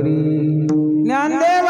Hari ज्ञानदेवा